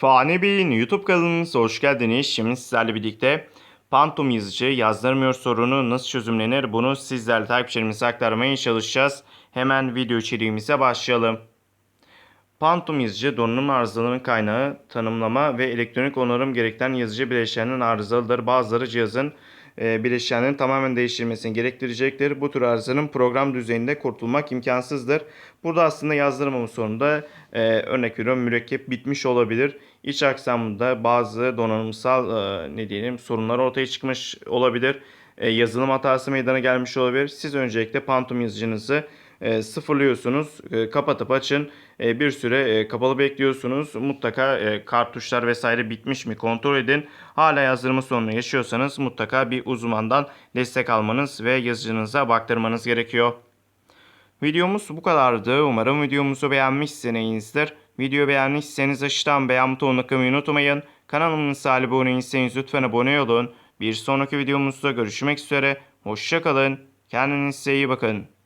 Fani Bey'in YouTube kanalımıza hoş geldiniz. Şimdi sizlerle birlikte Pantom yazıcı yazdırmıyor sorunu nasıl çözümlenir bunu sizlerle takipçilerimize aktarmaya çalışacağız. Hemen video içeriğimize başlayalım. Pantom yazıcı donanım arızalarının kaynağı, tanımlama ve elektronik onarım gerektiren yazıcı bileşeninin arızalıdır. Bazıları cihazın e, bileşenlerin tamamen değiştirilmesini gerektirecektir. Bu tür arızanın program düzeyinde kurtulmak imkansızdır. Burada aslında yazdırmama sorununda e, örnek veriyorum mürekkep bitmiş olabilir. İç aksamında bazı donanımsal e, ne diyelim sorunlar ortaya çıkmış olabilir. E, yazılım hatası meydana gelmiş olabilir. Siz öncelikle Pantom yazıcınızı e, sıfırlıyorsunuz. E, kapatıp açın. E, bir süre e, kapalı bekliyorsunuz. Mutlaka e, kartuşlar vesaire bitmiş mi kontrol edin. Hala yazdırma sorunu yaşıyorsanız mutlaka bir uzmandan destek almanız ve yazıcınıza baktırmanız gerekiyor. Videomuz bu kadardı. Umarım videomuzu beğenmişsinizdir. Video beğenmişseniz aşağıdan beğen butonuna tıklamayı unutmayın. Kanalımıza abone değilseniz lütfen abone olun. Bir sonraki videomuzda görüşmek üzere. Hoşçakalın. Kendinize iyi bakın.